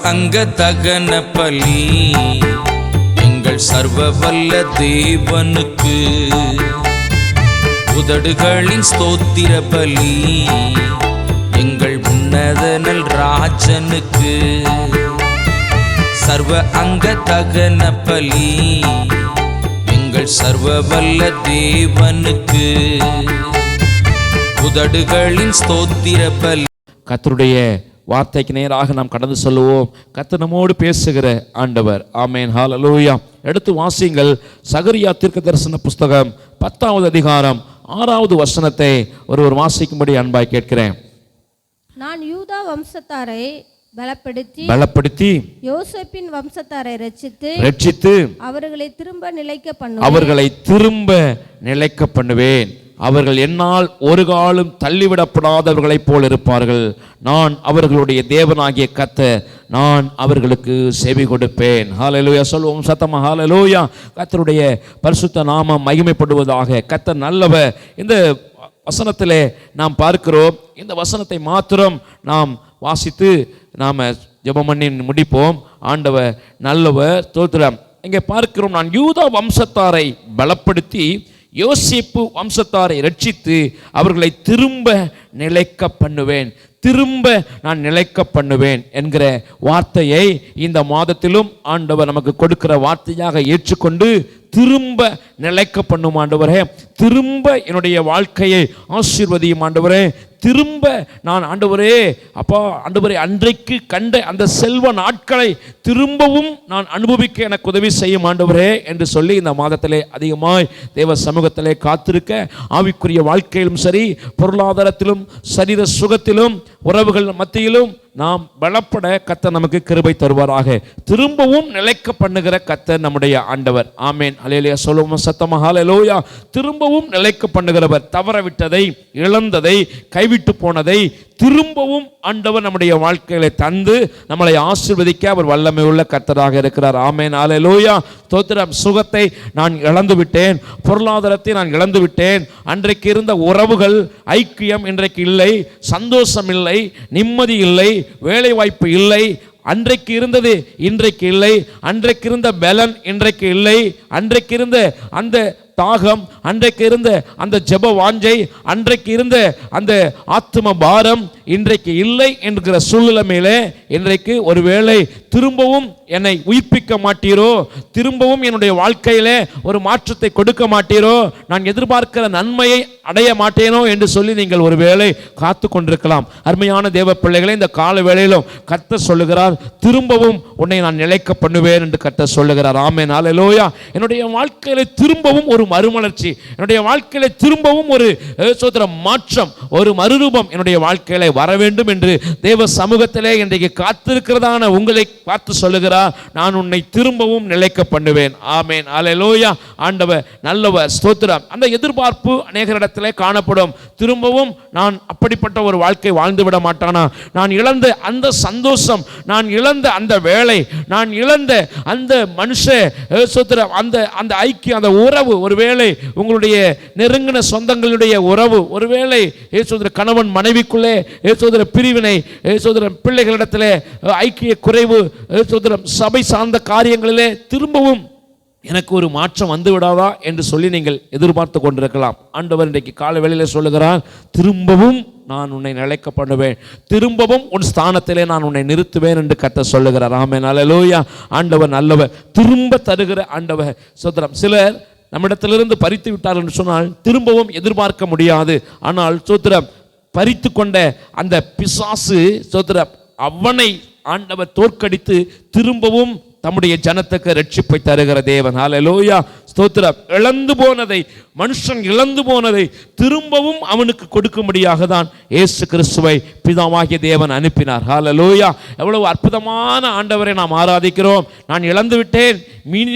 அங்க தகன பலி. எங்கள் சர்வ வல்ல தேவனுக்கு. உதடுகளின் ஸ்தோத்திர பலி. எங்கள் உன்னதனல் ராஜனுக்கு. சர்வ அங்க தகன பலி. எங்கள் சர்வ வல்ல தேவனுக்கு. உதடுகளின் ஸ்தோத்திர பலி. கத்தருடைய வார்த்தைக்கு நேராக நாம் கடந்து சொல்லுவோம். கர்த்தர் நம்மோடு பேசுகிற ஆண்டவர். ஆமேன். ஹalleluya. எடுத்து வாசியுங்கள் சகரியா தீர்க்க தரிசன புஸ்தகம் பத்தாவது அதிகாரம் ஆறாவது வசனத்தை ஒருவர் வாசிக்கும்படி அன்பாய் கேட்கிறேன். நான் யூதா வம்சத்தாரை பலப்படுத்தி பலப்படுத்தி யோசேப்பின் வம்சத்தாரை ரட்சித்து ரட்சித்து அவர்களை திரும்ப நிலைக்க பண்ணுவேன். அவர்களை திரும்ப நிலைக்க பண்ணுவேன். அவர்கள் என்னால் ஒரு காலம் தள்ளிவிடப்படாதவர்களைப் போல் இருப்பார்கள். நான் அவர்களுடைய தேவனாகிய கத்த நான் அவர்களுக்கு செவி கொடுப்பேன். ஹாலலோயா சொல்லுவோம் சத்தமா? ஹாலலோயா கத்தருடைய பரிசுத்த நாமம் மகிமைப்படுவதாக கத்த நல்லவ இந்த வசனத்திலே நாம் பார்க்கிறோம். இந்த வசனத்தை மாத்திரம் நாம் வாசித்து நாம் ஜெபம் பண்ணி முடிப்போம். ஆண்டவர் நல்லவர் ஸ்தோத்திரம். இங்கே பார்க்கிறோம் நான் யூதா வம்சத்தாரை பலப்படுத்தி யோசிப்பு வம்சத்தாரை ரட்சித்து அவர்களை திரும்ப நிலைக்க பண்ணுவேன் திரும்ப நான் நிலைக்க பண்ணுவேன் என்கிற வார்த்தையை இந்த மாதத்திலும் ஆண்டவர் நமக்கு கொடுக்கிற வார்த்தையாக ஏற்றுக்கொண்டு திரும்ப நிலைக்க பண்ணும் ஆண்டவரே. திரும்ப என்னுடைய வாழ்க்கையை ஆசீர்வதியும் ஆண்டவரே. திரும்ப நான் ஆண்டவரே அப்பா ஆண்டவரே அன்றைக்கு கண்ட அந்த செல்வ நாட்களை திரும்பவும் நான் அனுபவிக்க எனக்கு உதவி செய்யும் ஆண்டவரே என்று சொல்லி இந்த மாதத்திலே அதிகமாய் தேவ சமூகத்திலே காத்திருக்க ஆவிக்குரிய வாழ்க்கையிலும் சரி பொருளாதாரத்திலும் சரீர சுகத்திலும் உறவுகள் மத்தியிலும் நாம் பலப்பட கத்த நமக்கு கிருபை தருவாராக. திரும்பவும் நிலைக்க பண்ணுகிற கத்த நம்முடைய ஆண்டவர். ஆமேன். அலையிலேயே சொல்லுவோம் சத்தமாக லோயா திரும்பவும் நிலைக்க பண்ணுகிறவர் தவற விட்டதை இழந்ததை கைவிட்டு போனதை திரும்பவும் ஆண்டவர் நம்முடைய வாழ்க்கைகளை தந்து நம்மளை ஆசீர்வதிக்க அவர் வல்லமை உள்ள கர்த்தராக இருக்கிறார். ஆமேன். லோயா தோத்திரம் சுகத்தை நான் இழந்து விட்டேன். பொருளாதாரத்தை நான் இழந்து விட்டேன். அன்றைக்கு இருந்த உறவுகள் ஐக்கியம் இன்றைக்கு இல்லை. சந்தோஷம் இல்லை. நிம்மதி இல்லை. வேலை வாய்ப்பு இல்லை. அன்றைக்கு இருந்தது இன்றைக்கு இல்லை. அன்றைக்கு இருந்த பலன் இன்றைக்கு இல்லை. அன்றைக்கு இருந்த அந்த தாகம் அன்றைக்கு இருந்த அந்த ஜெப வாஞ்சை அன்றைக்கு இருந்த அந்த ஆத்ம பாரம் இன்றைக்கு இல்லை என்கிற மேலே இன்றைக்கு ஒருவேளை திரும்பவும் என்னை உயிர்ப்பிக்க மாட்டீரோ? திரும்பவும் என்னுடைய வாழ்க்கையிலே ஒரு மாற்றத்தை கொடுக்க மாட்டீரோ? நான் எதிர்பார்க்கிற நன்மையை அடைய மாட்டேனோ என்று சொல்லி நீங்கள் ஒருவேளை காத்து கொண்டிருக்கலாம். அருமையான தேவ பிள்ளைகளை இந்த கால வேளையிலும் கத்த சொல்லுகிறார் திரும்பவும் உன்னை நான் நிலைக்க பண்ணுவேன் என்று கத்த சொல்லுகிறார். ஆமே நாளலோயா என்னுடைய வாழ்க்கையில திரும்பவும் ஒரு மறுமலர்ச்சி என்னுடைய வாழ்க்கையில திரும்பவும் ஒரு சோதர மாற்றம் ஒரு மறுரூபம் என்னுடைய வாழ்க்கையில வர வேண்டும் என்று தேவ சமூகத்திலே இன்றைக்கு காத்திருக்கிறதான உங்களை பார்த்து சொல்லுகிறார் நான் உன்னை திரும்பவும் நிலைக்க பண்ணுவேன். ஆமேன். அல்லேலூயா ஆண்டவர் நல்லவர். ஸ்தோத்திரம். அந்த எதிர்பார்ப்பு அநேகரிடத்திலே காணப்படும். திரும்பவும் நான் அப்படிப்பட்ட ஒரு வாழ்க்கை வாழ்ந்து விட மாட்டானா? நான் இழந்த அந்த சந்தோஷம் நான் இழந்த அந்த வேலை நான் இழந்த அந்த மனுஷ அஹ், அந்த அந்த ஐக்கியம் அந்த உறவு ஒருவேளை உங்களுடைய நெருங்கின சொந்தங்களுடைய உறவு ஒருவேளை ஏசோதர கணவன் மனைவிக்குள்ளே ஏசோதர பிரிவினை ஏசோதர பிள்ளைகளிடத்திலே ஐக்கிய குறைவு சுதந்திரம் சபை சார்ந்த காரியங்களிலே திரும்பவும் எனக்கு ஒரு மாற்றம் வந்து விடாதா என்று சொல்லி நீங்கள் எதிர்பார்த்து கொண்டிருக்கலாம். ஆண்டவர் இன்றைக்கு கால வேளையில் சொல்லுகிறார் திரும்பவும் நான் உன்னை நிலைக்கப்படுவேன் திரும்பவும் உன் ஸ்தானத்திலே நான் உன்னை நிறுத்துவேன் என்று கத்த சொல்லுகிறார். ஆமே நல்லலோயா ஆண்டவர் நல்லவர். திரும்ப தருகிற ஆண்டவர். சுதந்திரம் சிலர் நம்மிடத்திலிருந்து பறித்து விட்டார் என்று சொன்னால் திரும்பவும் எதிர்பார்க்க முடியாது. ஆனால் சோத்திரம் பறித்து கொண்ட அந்த பிசாசு சோத்திரம் அவனை ஆண்டவர் தோற்கடித்து திரும்பவும் தம்முடைய ஜனத்துக்கு ரட்சிப்பை தருகிற தேவன். ஹalleluya ஸ்தோத்திரம். இழந்து போனதை மனுஷன் இழந்து போனதை திரும்பவும் அவனுக்கு கொடுக்கும்படியாக தான் ஏசு கிறிஸ்துவை பிதாவாகிய தேவன் அனுப்பினார். ஹalleluya எவ்வளவு அற்புதமான ஆண்டவரை நாம் ஆராதிக்கிறோம். நான் இழந்து விட்டேன்.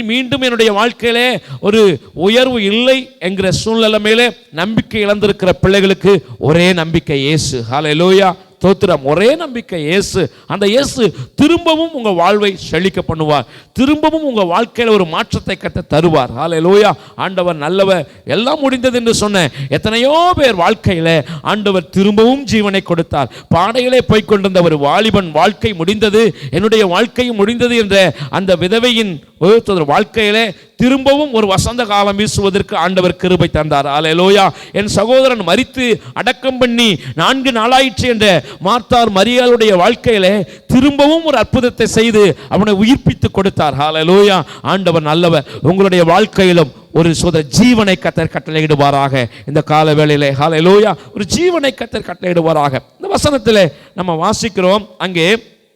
மீண்டும் என்னுடைய வாழ்க்கையிலே ஒரு உயர்வு இல்லை என்கிற சூழ்நிலைமையிலே நம்பிக்கை இழந்திருக்கிற பிள்ளைகளுக்கு ஒரே நம்பிக்கை இயேசு. லோயா தோத்திரம். ஒரே நம்பிக்கை இயேசு. அந்த இயேசு திரும்பவும் உங்கள் வாழ்வை செழிக்க பண்ணுவார். திரும்பவும் உங்கள் வாழ்க்கையில் ஒரு மாற்றத்தை கட்ட தருவார். ஹalleluya ஆண்டவர் நல்லவர். எல்லாம் முடிந்தது என்று சொன்னேன். எத்தனையோ பேர் வாழ்க்கையில ஆண்டவர் திரும்பவும் ஜீவனை கொடுத்தார். பாடையிலே போய்க்கொண்டிருந்த ஒரு வாலிபன் வாழ்க்கை முடிந்தது. என்னுடைய வாழ்க்கையும் முடிந்தது என்ற அந்த விதவையின் வாழ்க்கையிலே திரும்பவும் ஒரு வசந்த காலம் வீசுவதற்கு ஆண்டவர் கிருபை தந்தார். அல்லேலூயா என் சகோதரன் மறித்து அடக்கம் பண்ணி நான்கு நாளாயிற்று என்ற மார்த்தார் மரியாளுடைய வாழ்க்கையிலே திரும்பவும் ஒரு அற்புதத்தை செய்து அவனை உயிர்ப்பித்து கொடுத்தார். ஹalleluya. ஆண்டவர் நல்லவர். உங்களுடைய வாழ்க்கையிலும் ஒரு சுத ஜீவனை கத்தர் கட்டளையிடுவாராக. இந்த கால வேளையிலே லோயா ஒரு ஜீவனை கத்தர் கட்டளையிடுவாராக. இந்த வசனத்திலே நம்ம வாசிக்கிறோம். அங்கே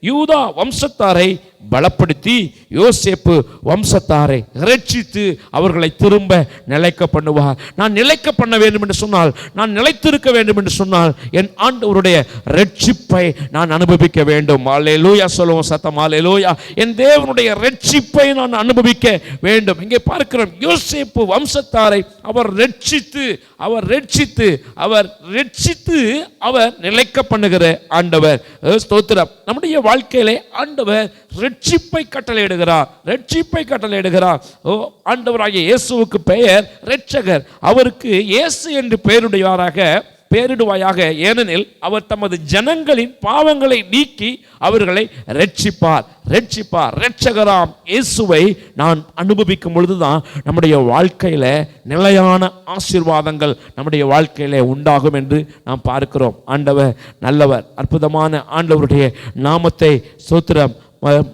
யூதா வம்சத்தாரை பலப்படுத்தி யோசேப்பு வம்சத்தாரை இரட்சித்து அவர்களை திரும்ப நிலைக்க பண்ணுவார். நான் நிலைக்க பண்ண வேண்டும் என்று சொன்னால் நான் நிலைத்திருக்க வேண்டும் என்று சொன்னால் என் ஆண்டவருடைய ரட்சிப்பை நான் அனுபவிக்க வேண்டும். ஆலே லூயா சொல்லுவோம் சத்தம் ஆலே லூயா என் தேவனுடைய ரட்சிப்பை நான் அனுபவிக்க வேண்டும். இங்கே பார்க்கிறோம் யோசேப்பு வம்சத்தாரை அவர் ரட்சித்து அவர் ரட்சித்து அவர் ரட்சித்து அவர் நிலைக்க பண்ணுகிற ஆண்டவர். ஸ்தோத்திரம். நம்முடைய வாழ்க்கையிலே ஆண்டவர் ரட்சிப்பை கட்டளையிடுகிறார். ரட்சிப்பை கட்டளையிடுகிறார். ஓ ஆண்டவராகிய இயேசுவுக்கு பெயர் ரட்சகர் அவருக்கு இயேசு என்று பெயருடையவராக பேரிடுவாயாக ஏனெனில் அவர் தமது ஜனங்களின் பாவங்களை நீக்கி அவர்களை ரட்சிப்பார். ரட்சிப்பார். ரட்சகராம் இயேசுவை நான் அனுபவிக்கும் பொழுதுதான் நம்முடைய வாழ்க்கையில நிலையான ஆசீர்வாதங்கள் நம்முடைய வாழ்க்கையில் உண்டாகும் என்று நாம் பார்க்கிறோம். ஆண்டவர் நல்லவர் அற்புதமான ஆண்டவருடைய நாமத்தை சோத்திரம்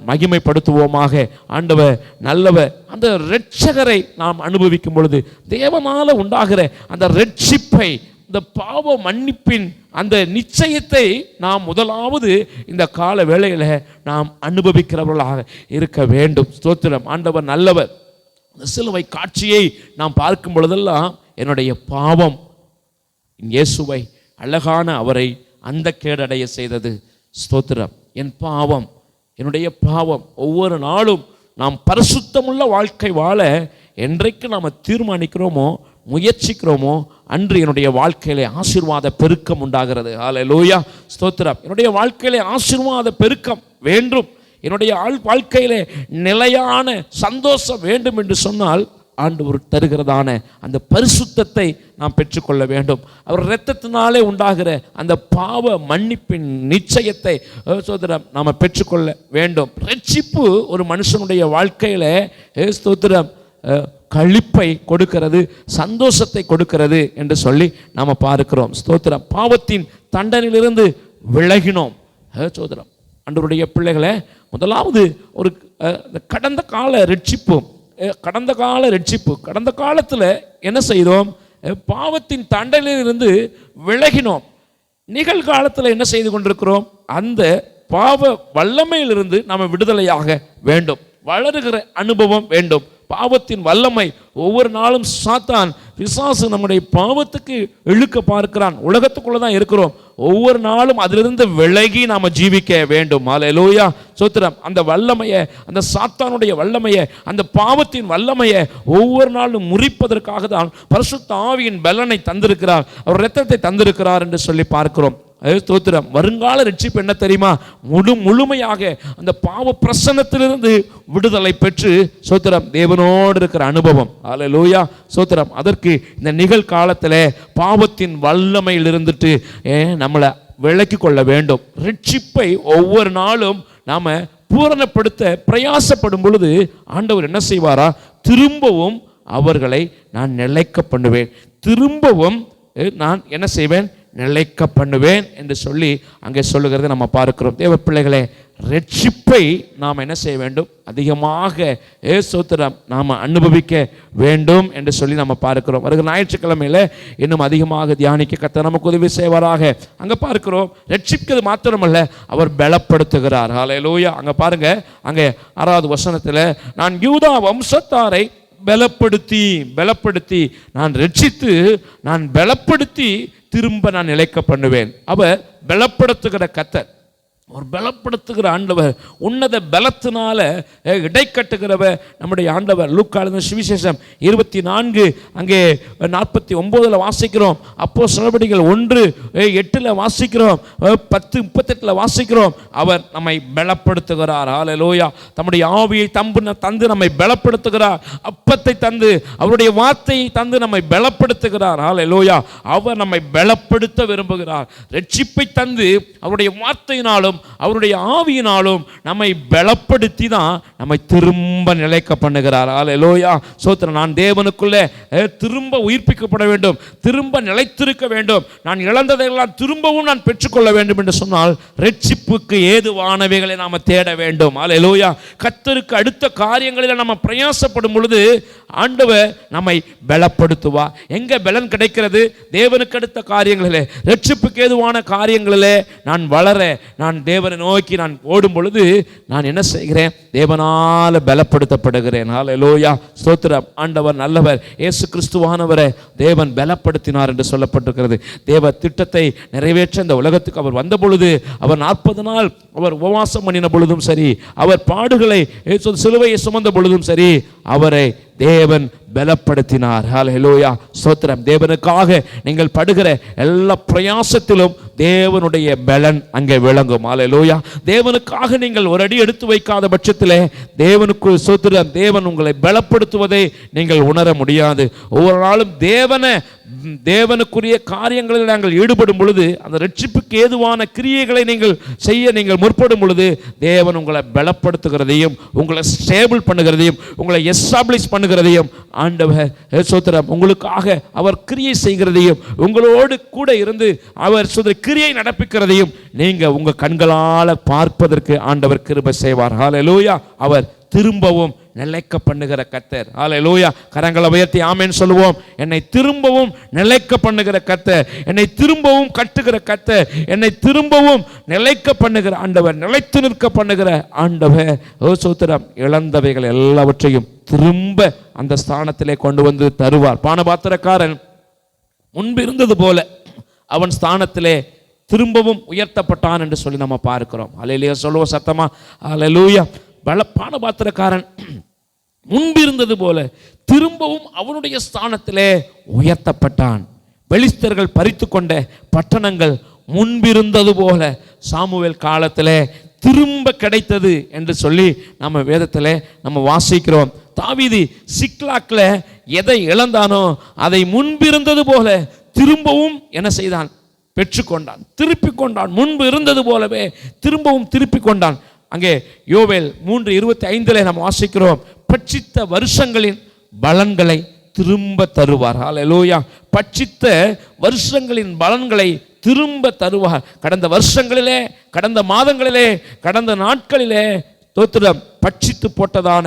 மகிமைப்படுத்துவோமாக. ஆண்டவர் நல்லவர். அந்த ரட்சகரை நாம் அனுபவிக்கும் பொழுது தேவனால உண்டாகிற அந்த ரட்சிப்பை இந்த பாவ மன்னிப்பின் அந்த நிச்சயத்தை நாம் முதலாவது இந்த கால வேளையில் நாம் அனுபவிக்கிறவர்களாக இருக்க வேண்டும். ஸ்தோத்திரம். ஆண்டவர் நல்லவர். இந்த சிலுவை காட்சியை நாம் பார்க்கும் பொழுதெல்லாம் என்னுடைய பாவம் இயேசுவை அழகான அவரை அந்த கேடடைய செய்தது. ஸ்தோத்திரம். என் பாவம். என்னுடைய பாவம் ஒவ்வொரு நாளும் நாம் பரிசுத்தமுள்ள வாழ்க்கை வாழ என்றைக்கு நாம் தீர்மானிக்கிறோமோ முயற்சிக்கிறோமோ அன்று என்னுடைய வாழ்க்கையிலே ஆசீர்வாத பெருக்கம் உண்டாகிறது. ஹalleluya ஸ்தோத்திரம். என்னுடைய வாழ்க்கையிலே ஆசீர்வாத பெருக்கம் வேண்டும். என்னுடைய ஆள் வாழ்க்கையிலே நிலையான சந்தோஷம் வேண்டும் என்று சொன்னால் ஆண்டவர் தருகிறதான அந்த பரிசுத்தத்தை நாம் பெற்றுக்கொள்ள வேண்டும். அவர் இரத்தத்தினாலே உண்டாகிற அந்த பாவ மன்னிப்பின் நிச்சயத்தை சோதரம் நாம் பெற்றுக்கொள்ள வேண்டும். ரட்சிப்பு ஒரு மனுஷனுடைய வாழ்க்கையில் அஹ், ஸ்தோத்திரம் களிப்பை கொடுக்கிறது சந்தோஷத்தை கொடுக்கிறது என்று சொல்லி நாம் பார்க்கிறோம். ஸ்தோத்திரம். பாவத்தின் தண்டனையிலிருந்து விலகினோம். சோதரம் அன்றருடைய பிள்ளைகளை முதலாவது ஒரு இந்த கடந்த கால ரட்சிப்பு கடந்த கால ரட்சிப்பு கடந்த காலத்தில் என்ன செய்தோம்? பாவத்தின் தண்டனிலிருந்து விலகினோம். நிகழ்காலத்தில் என்ன செய்து கொண்டிருக்கிறோம்? அந்த பாவ வல்லமையிலிருந்து நாம் விடுதலையாக வேண்டும். வளருகிற அனுபவம் வேண்டும். பாவத்தின் வல்லமை ஒவ்வொரு நாளும் சாத்தான் பிசாசு நம்முடைய பாவத்துக்கு இழுக்க பார்க்கிறான். உலகத்துக்குள்ளே தான் இருக்கிறோம். ஒவ்வொரு நாளும் அதிலிருந்து விலகி நாம் ஜீவிக்க வேண்டும். அல்லேலூயா சோத்திரம் அந்த வல்லமையை அந்த சாத்தானுடைய வல்லமையை அந்த பாவத்தின் வல்லமையை ஒவ்வொரு நாளும் முறிப்பதற்காக தான் பரிசுத்த ஆவியின் பலனை தந்திருக்கிறார். அவர் ரத்தத்தை தந்திருக்கிறார் என்று சொல்லி பார்க்கிறோம். அது ஸ்தோத்திரம். வருங்கால ரட்சிப்பு என்ன தெரியுமா? முழு முழுமையாக அந்த பாவ பிரசன்னத்திலிருந்து விடுதலை பெற்று சோத்திரம் தேவனோடு இருக்கிற அனுபவம். அல்லேலூயா சோத்திரம் அதற்கு இந்த நிகழ்காலத்தில் பாவத்தின் வல்லமையில் இருந்துட்டு நம்மளை விலக்கி கொள்ள வேண்டும். ரட்சிப்பை ஒவ்வொரு நாளும் நாம் பூரணப்படுத்த பிரயாசப்படும் பொழுது ஆண்டவர் என்ன செய்வாரா? திரும்பவும் அவர்களை நான் நிலைக்க பண்ணுவேன். திரும்பவும் நான் என்ன செய்வேன்? நிலைக்க பண்ணுவேன் என்று சொல்லி அங்கே சொல்லுகிறத நம்ம பார்க்கிறோம். தேவ பிள்ளைகளே ரட்சிப்பை நாம் என்ன செய்ய வேண்டும்? அதிகமாக ஏசோத்திரம் நாம் அனுபவிக்க வேண்டும் என்று சொல்லி நம்ம பார்க்கிறோம். வருகிற ஞாயிற்றுக்கிழமையில இன்னும் அதிகமாக தியானிக்க கத்த நமக்கு உதவி செய்வாராக. அங்கே பார்க்கிறோம் ரட்சிக்கிறது மாத்திரமல்ல அவர் பலப்படுத்துகிறார். ஹalleluya அங்கே பாருங்க அங்கே ஆறாவது வசனத்தில் நான் யூதா வம்சத்தாரை பலப்படுத்தி பலப்படுத்தி நான் ரட்சித்து நான் பலப்படுத்தி திரும்ப நான் நிலைக்க பண்ணுவேன். அவர் பலப்படுத்துகிற கத்தர். ஒரு பலப்படுத்துகிற ஆண்டவர் உன்னத பலத்தினால அஹ், இடைக்கட்டுகிறவர் நம்முடைய ஆண்டவர். லூக்காளுந்த சுவிசேஷம் இருபத்தி நான்கு அங்கே நாற்பத்தி ஒம்போதில் வாசிக்கிறோம். அப்போ சிலபடிகள் ஒன்று எட்டில் வாசிக்கிறோம். பத்து முப்பத்தெட்டில் வாசிக்கிறோம். அவர் நம்மை பலப்படுத்துகிறார். லோயா தம்முடைய ஆவியை தம்பு தந்து நம்மை பலப்படுத்துகிறார். அப்பத்தை தந்து அவருடைய வார்த்தையை தந்து நம்மை பலப்படுத்துகிறார். லோயா அவர் நம்மை பலப்படுத்த விரும்புகிறார். ரட்சிப்பை தந்து அவருடைய வார்த்தையினாலும் அவருடைய ஆவியினாலும் நம்மை பலப்படுத்தி தான் நம்மை திரும்ப நிலைக்க பண்ணுகிறார். ஆல எலோயா சோத்திர நான் தேவனுக்குள்ளே திரும்ப உயிர்ப்பிக்கப்பட வேண்டும் திரும்ப நிலைத்திருக்க வேண்டும். நான் இழந்ததையெல்லாம் திரும்பவும் நான் பெற்றுக்கொள்ள வேண்டும் என்று சொன்னால் ரட்சிப்புக்கு ஏதுவானவைகளை நாம் தேட வேண்டும். ஹalleluya கத்தருக்கு அடுத்த காரியங்களில் நம்ம பிரயாசப்படும் பொழுது ஆண்டவர் நம்மை பலப்படுத்துவா. எங்கே பலன் கிடைக்கிறது? தேவனுக்கு அடுத்த காரியங்களிலே. ரட்சிப்புக்கு ஏதுவான காரியங்களிலே நான் வளர நான் தேவனை நோக்கி நான் ஓடும் பொழுது நான் என்ன செய்கிறேன்? தேவனால் பலப்படுத்தப்படுகிறேன். ஹalleluya ஸ்தோத்திரம். ஆண்டவர் நல்லவர். இயேசு கிறிஸ்துவானவரை தேவன் பலப்படுத்தினார் என்று சொல்லப்பட்டிருக்கிறது. தேவ திட்டத்தை நிறைவேற்ற இந்த உலகத்துக்கு அவர் வந்த பொழுது அவர் நாற்பது நாள் அவர் உபவாசம் பண்ணின பொழுதும் சரி அவர் பாடுகளை சிலுவையை சுமந்த பொழுதும் சரி அவரை தேவன் பலப்படுத்தினார். ஹலோயா சோத்திரம் தேவனுக்காக நீங்கள் படுகிற எல்லா பிரயாசத்திலும் தேவனுடைய பலன் அங்கே விளங்கும். ஹலோயா தேவனுக்காக நீங்கள் ஒரு அடி எடுத்து வைக்காத பட்சத்திலே தேவனுக்குள் சோத்திரம் தேவன் உங்களை பலப்படுத்துவதை நீங்கள் உணர முடியாது. ஒவ்வொரு நாளும் தேவனை தேவனுக்குரிய காரியங்களில் நாங்கள் ஈடுபடும் பொழுது அந்த ரட்சிப்புக்கு ஏதுவான கிரியைகளை நீங்கள் செய்ய நீங்கள் முற்படும் பொழுது தேவன் உங்களை பலப்படுத்துகிறதையும் உங்களை ஸ்டேபிள் பண்ணுகிறதையும் உங்களை எஸ்டாப்ளிஷ் பண்ணுகிறதையும் ஆண்டவர் சோத்திரம் உங்களுக்காக அவர் கிரியை செய்கிறதையும் உங்களோடு கூட இருந்து அவர் சுத கிரியை நடப்பிக்கிறதையும் நீங்கள் உங்கள் கண்களால் பார்ப்பதற்கு ஆண்டவர் கிருபை செய்வார். ஹாலலூயா அவர் திரும்பவும் நிலைக்க பண்ணுகிற கத்தர். ஆலை லூயா கரங்களை உயர்த்தி ஆமேன்னு சொல்லுவோம். என்னை திரும்பவும் நிலைக்க பண்ணுகிற கத்தர். என்னை திரும்பவும் கட்டுகிற கத்தர். என்னை திரும்பவும் நிலைக்க பண்ணுகிற ஆண்டவர் நிலைத்து நிற்க பண்ணுகிற ஆண்டவர் சூத்திரம் இழந்தவைகள் எல்லாவற்றையும் திரும்ப அந்த ஸ்தானத்திலே கொண்டு வந்து தருவார். பானபாத்திரக்காரன் முன்பு இருந்தது போல அவன் ஸ்தானத்திலே திரும்பவும் உயர்த்தப்பட்டான் என்று சொல்லி நம்ம பார்க்கிறோம். அலையிலேயே சொல்லுவோம் சத்தமா. அலையிலூயா பல பாத்திரக்காரன் முன்பிருந்தது போல திரும்பவும் அவனுடைய ஸ்தானத்திலே உயர்த்தப்பட்டான். பெலிஸ்தர்கள் பறித்து கொண்ட பட்டணங்கள் முன்பிருந்தது போல சாமுவேல் காலத்திலே திரும்ப கிடைத்தது என்று சொல்லி நம்ம வேதத்தில் நம்ம வாசிக்கிறோம். தாவிதி சிக்லாக்கில் எதை இழந்தானோ அதை முன்பிருந்தது போல திரும்பவும் என்ன செய்தான்? பெற்றுக்கொண்டான். திருப்பி கொண்டான். முன்பு இருந்தது போலவே திரும்பவும் திருப்பி கொண்டான். அங்கே யோவேல் மூன்று இருபத்தி ஐந்தில் நாம் வாசிக்கிறோம் பட்சித்த வருஷங்களின் பலன்களை திரும்ப தருவார். ஹalleluya பட்சித்த வருஷங்களின் பலன்களை திரும்ப தருவார். கடந்த வருஷங்களிலே கடந்த மாதங்களிலே கடந்த நாட்களிலே தோத்திரம் பட்சித்து போட்டதான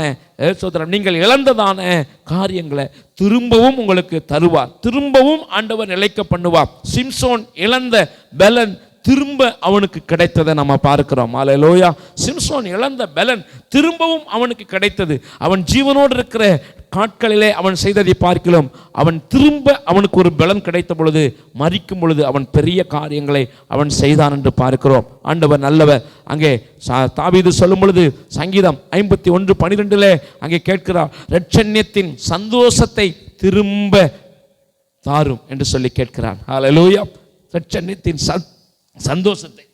சோத்திரம் நீங்கள் இழந்ததான காரியங்களை திரும்பவும் உங்களுக்கு தருவார். திரும்பவும் ஆண்டவர் நிலைக்க பண்ணுவார். சிம்சோன் இழந்த பலன் திரும்ப அவனுக்கு கிடைத்ததை நம்ம பார்க்கிறோம். அலையலோயா சிம்சோன் இழந்த பலன் திரும்பவும் அவனுக்கு கிடைத்தது. அவன் ஜீவனோடு இருக்கிற நாட்களிலே அவன் செய்ததை பார்க்கிறோம். அவன் திரும்ப அவனுக்கு ஒரு பலன் கிடைத்த பொழுது மறிக்கும் பொழுது அவன் பெரிய காரியங்களை அவன் செய்தான் என்று பார்க்கிறோம். ஆண்டவர் நல்லவர். அங்கே சா- தாவீது சொல்லும் பொழுது சங்கீதம் ஐம்பத்தி ஒன்று பனிரெண்டுலே அங்கே கேட்கிறார் ரட்சண்யத்தின் சந்தோஷத்தை திரும்ப தாரும் என்று சொல்லி கேட்கிறான் ஹalleluya ரட்சண்யத்தின் சத் சந்தோஷத்தை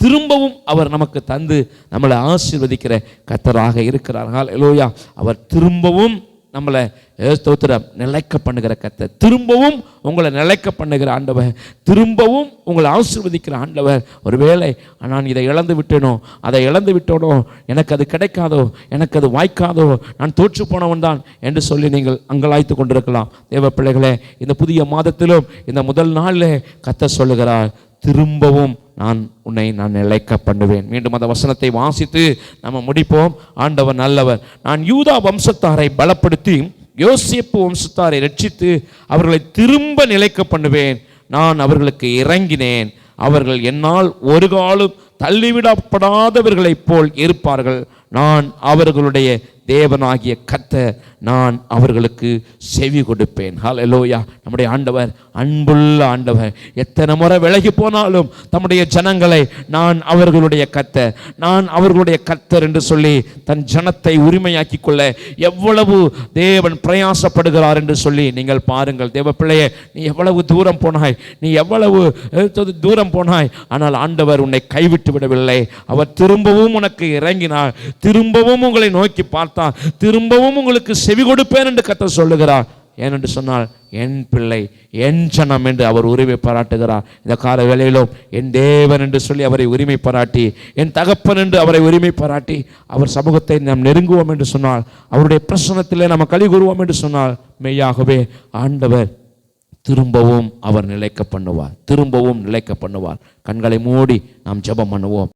திரும்பவும் அவர் நமக்கு தந்து நம்மளை ஆசீர்வதிக்கிற கத்தராக இருக்கிறார்கள் எலோயா அவர் திரும்பவும் நம்மளை ஏ, ஸ்தோத்திரம் நிலைக்க பண்ணுகிற கத்தை திரும்பவும் உங்களை நிலைக்க பண்ணுகிற ஆண்டவர். திரும்பவும் உங்களை ஆசீர்வதிக்கிற ஆண்டவர். ஒருவேளை நான் இதை இழந்து விட்டேனோ அதை இழந்து விட்டோனோ எனக்கு அது கிடைக்காதோ எனக்கு அது வாய்க்காதோ நான் தோற்று போனவன் தான் என்று சொல்லி நீங்கள் அங்கலாய்த்து கொண்டிருக்கலாம். தேவ பிள்ளைகளே இந்த புதிய மாதத்திலும் இந்த முதல் நாளில் கத்த சொல்லுகிறார். திரும்பவும் நான் உன்னை நான் நிலைக்க பண்ணுவேன். மீண்டும் அந்த வசனத்தை வாசித்து நம்ம முடிப்போம். ஆண்டவர் நல்லவர். நான் யூதா வம்சத்தாரை பலப்படுத்தி யோசியப்பு வம்சத்தாரை ரட்சித்து அவர்களை திரும்ப நிலைக்க பண்ணுவேன். நான் அவர்களுக்கு இறங்கினேன். அவர்கள் என்னால் ஒரு காலம் தள்ளிவிடப்படாதவர்களைப் போல் இருப்பார்கள். நான் அவர்களுடைய தேவனாகிய கத்தை நான் அவர்களுக்கு செவி கொடுப்பேன். ஹalleluya நம்முடைய ஆண்டவர் அன்புள்ள ஆண்டவர். எத்தனை முறை விலகி போனாலும் தம்முடைய ஜனங்களை நான் அவர்களுடைய கத்தை நான் அவர்களுடைய கத்தர் என்று சொல்லி தன் ஜனத்தை உரிமையாக்கிக் கொள்ள எவ்வளவு தேவன் பிரயாசப்படுகிறார் என்று சொல்லி நீங்கள் பாருங்கள். தேவ பிள்ளையே நீ எவ்வளவு தூரம் போனாய்? நீ எவ்வளவு தூரம் போனாய்? ஆனால் ஆண்டவர் உன்னை கைவிட்டு விடவில்லை. அவர் திரும்பவும் உனக்கு இறங்கினார். திரும்பவும் உங்களை நோக்கி பார்த்தார் திரும்பவும் உங்களுக்கு செவி கொடுப்பேன் என்று கத்த சொல்லுகிறார். ஏனென்று சொன்னால் என் பிள்ளை என் ஜனம் என்று அவர் உரிமை பாராட்டுகிறார். இந்த கால வேளையிலும் என் தேவன் என்று சொல்லி அவரை உரிமை பாராட்டி என் தகப்பன் என்று அவரை உரிமை பாராட்டி அவர் சமூகத்தை நாம் நெருங்குவோம் என்று சொன்னால் அவருடைய பிரசனத்திலே நாம் கழி கூறுவோம் என்று சொன்னால் மெய்யாகவே ஆண்டவர் திரும்பவும் அவர் நிலைக்க பண்ணுவார். திரும்பவும் நிலைக்க பண்ணுவார். கண்களை மூடி நாம் ஜெபம் பண்ணுவோம்.